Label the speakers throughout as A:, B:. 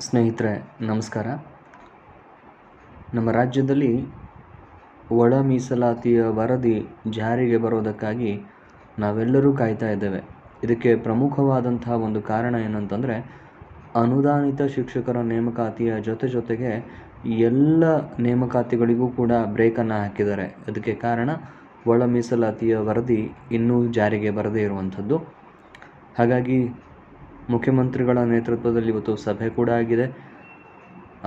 A: ಸ್ನೇಹಿತರೆ, ನಮಸ್ಕಾರ. ನಮ್ಮ ರಾಜ್ಯದಲ್ಲಿ ಒಳ ಮೀಸಲಾತಿಯ ವರದಿ ಜಾರಿಗೆ ಬರೋದಕ್ಕಾಗಿ ನಾವೆಲ್ಲರೂ ಕಾಯ್ತಾ ಇದ್ದೇವೆ. ಇದಕ್ಕೆ ಪ್ರಮುಖವಾದಂತಹ ಒಂದು ಕಾರಣ ಏನಂತಂದರೆ, ಅನುದಾನಿತ ಶಿಕ್ಷಕರ ನೇಮಕಾತಿಯ ಜೊತೆ ಜೊತೆಗೆ ಎಲ್ಲ ನೇಮಕಾತಿಗಳಿಗೂ ಕೂಡ ಬ್ರೇಕನ್ನು ಹಾಕಿದ್ದಾರೆ. ಅದಕ್ಕೆ ಕಾರಣ ಒಳ ಮೀಸಲಾತಿಯ ವರದಿ ಇನ್ನೂ ಜಾರಿಗೆ ಬರದೇ ಇರುವಂಥದ್ದು. ಹಾಗಾಗಿ ಮುಖ್ಯಮಂತ್ರಿಗಳ ನೇತೃತ್ವದಲ್ಲಿ ಇವತ್ತು ಸಭೆ ಕೂಡ ಆಗಿದೆ.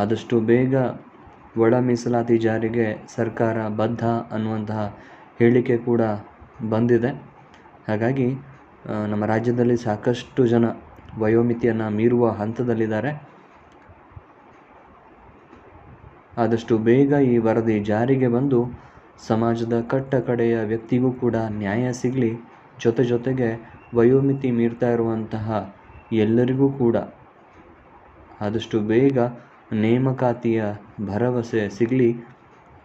A: ಆದಷ್ಟು ಬೇಗ ಒಳ ಮೀಸಲಾತಿ ಜಾರಿಗೆ ಸರ್ಕಾರ ಬದ್ಧ ಅನ್ನುವಂತಹ ಹೇಳಿಕೆ ಕೂಡ ಬಂದಿದೆ. ಹಾಗಾಗಿ ನಮ್ಮ ರಾಜ್ಯದಲ್ಲಿ ಸಾಕಷ್ಟು ಜನ ವಯೋಮಿತಿಯನ್ನು ಮೀರುವ ಹಂತದಲ್ಲಿದ್ದಾರೆ. ಆದಷ್ಟು ಬೇಗ ಈ ವರದಿ ಜಾರಿಗೆ ಬಂದು ಸಮಾಜದ ಕಟ್ಟ ಕಡೆಯ ವ್ಯಕ್ತಿಗೂ ಕೂಡ ನ್ಯಾಯ ಸಿಗಲಿ, ಜೊತೆ ಜೊತೆಗೆ ವಯೋಮಿತಿ ಮೀರ್ತಾ ಇರುವಂತಹ ಎಲ್ಲರಿಗೂ ಕೂಡ. ಆದಷ್ಟು ಬೇಗ ನೇಮಕಾತಿಯ ಭರವಸೆ ಸಿಗಲಿ.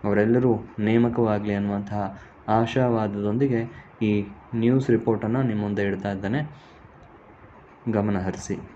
A: ಅವರೆಲ್ಲರೂ ನೇಮಕವಾಗಲಿ ಅನ್ನುವಂತಹ ಆಶಾವಾದದೊಂದಿಗೆ ಈ ನ್ಯೂಸ್ ರಿಪೋರ್ಟನ್ನು ನಿಮ್ಮ ಮುಂದೆ ಇಡ್ತಾ ಇದ್ದೇನೆ. ಗಮನ ಹರಿಸಿ.